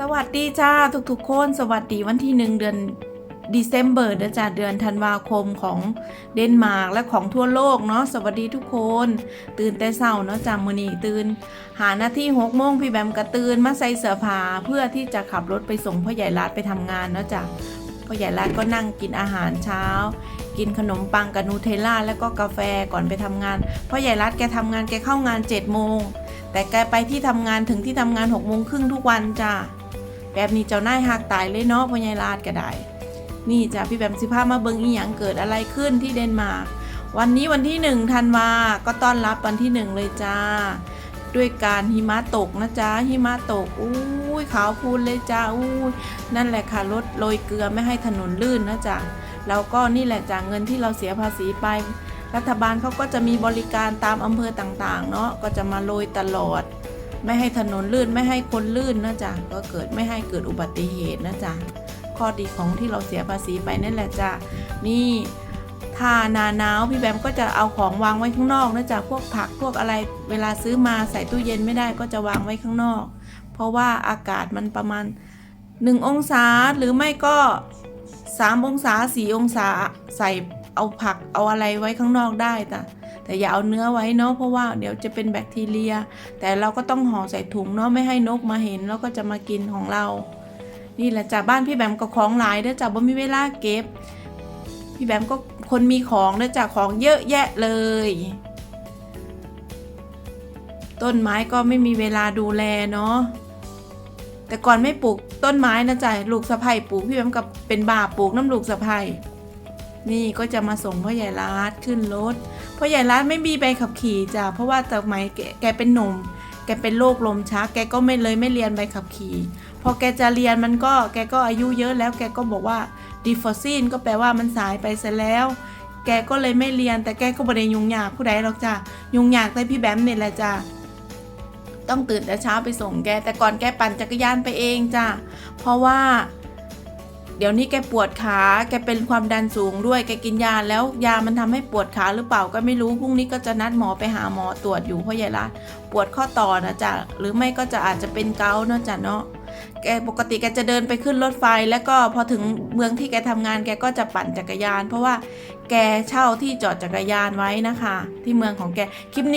สวัสดีจ้าทุกๆคนสวัสดีวันที่หนึ่งเดือน December เดือนจ้าเดือนธันวาคมของเดนมาร์กและของทั่วโลกเนาะสวัสดีทุกคน ตื่นแต่เช้าเนาะจ้ามื้อนีตื่น หาหน้าที่หกโมงพี่แบมก็ตื่นมาใส่เสื้อผ้าเพื่อที่จะขับรถไปส่งพ่อใหญ่รัดไปทำงานเนาะจ้าพ่อใหญ่รัดก็นั่งกินอาหารเช้า กินขนมปังกับนูเทลล่าแล้วก็กาแฟก่อนไปทำงานพ่อใหญ่รัดแกทำงานแกเข้างาน7จ็ดโมงแต่แกไปที่ทำงานถึงที่ทำงาน6กโมงครึ่งทุกวันจ้า แบบนี้เจ้านายหักตายเลยเนาะพ่อใหญ่ลาดก็ได้ นี่จ้าพี่แบมสิพามาเบิงอีหยังเกิดอะไรขึ้นที่เดนมาร์กวันนี้วันที่หนึ่งธันวาก็ต้อนรับวันที่หนึ่งเลยจ้า ด้วยการหิมะตกนะจ๊ะหิมะตกอุ้ยขาวพูนเลยจ้าอุ้ยนั่นแหละค่ะรถโรยเกลือไม่ให้ถนนลื่นนะจ๊ะแล้วก็นี่แหละจ้าเงินที่เราเสียภาษีไป รัฐบาลเขาก็จะมีบริการตามอำเภอต่างๆ เนาะก็จะมาโรยตลอด ไม่ให้ถนนลื่นไม่ให้คนลื่นนะจ๊ะก็เกิดไม่ให้เกิดอุบัติเหตุนะจ๊ะข้อดีของที่เราเสียภาษีไปนั่นแหละจ้ะนี่ถ้านาหนาวพี่แบมก็จะเอาของวางไว้ข้างนอกนะจ๊ะพวกผักพวกอะไรเวลาซื้อมาใส่ตู้เย็นไม่ได้ก็จะวางไว้ข้างนอก เพราะว่าอากาศมันประมาณ 1 องศาหรือไม่ก็ 3 องศา 4 องศาใส่เอาผักเอาอะไรไว้ข้างนอกได้แต่ แต่อย่าเอาเนื้อไว้เนาะเพราะว่าเดี๋ยวจะเป็นแบคทีเรีย แต่เราก็ต้องห่อใส่ถุงเนาะไม่ให้นกมาเห็นแล้วก็จะมากินของเรา นี่แหละจ้ะบ้านพี่แบมก็ของหลายเด้อจ้ะบ่มีเวลาเก็บ พี่แบมก็คนมีของเด้อจ้ะของเยอะแยะเลย ต้นไม้ก็ไม่มีเวลาดูแลเนาะแต่ก่อนไม่ปลูกต้นไม้นะจ๊ะลูกสะใภ้ปลูกพี่แบมกับเป็นบาปลูกน้ำลูกสะใภ้นี่ก็จะมาส่งพ่อใหญ่รัดขึ้นรถ พ่อใหญ่รัดไม่มีใบขับขี่จ้ะเพราะว่าสมัยแกแกเป็นหนุ่ม แกเป็นโรคลมชัก แกก็ไม่เลยไม่เรียนใบขับขี่ พอแกจะเรียนมันก็แกก็อายุเยอะแล้วแกก็บอกว่าดีฟอซินก็แปลว่ามันสายไปซะแล้ว แกก็เลยไม่เรียนแต่แกก็บ่ได้ยุ่งยากผู้ใดหรอกจ้ะยุ่งยากแต่พี่แบมเนี่ยแหละจ้ะต้องตื่นแต่เช้าไปส่งแก แต่ก่อนแกปั่นจักรยานไปเองจ้ะเพราะว่า เดี๋ยวนี้แกปวดขา แกเป็นความดันสูงด้วย แกกินยาแล้วยามันทำให้ปวดขาหรือเปล่าก็ไม่รู้ พรุ่งนี้ก็จะนัดหมอไปหาหมอตรวจอยู่เพราะยายรัดปวดข้อต่อนะจ๊ะ หรือไม่ก็จะอาจจะเป็นเกาต์เนาะจ้ะเนาะ แกปกติแกจะเดินไปขึ้นรถไฟ แล้วก็พอถึงเมืองที่แกทำงานแกก็จะปั่นจักรยาน เพราะว่าแกเช่าที่จอดจักรยานไว้นะคะ ที่เมืองของแก คลิปนี้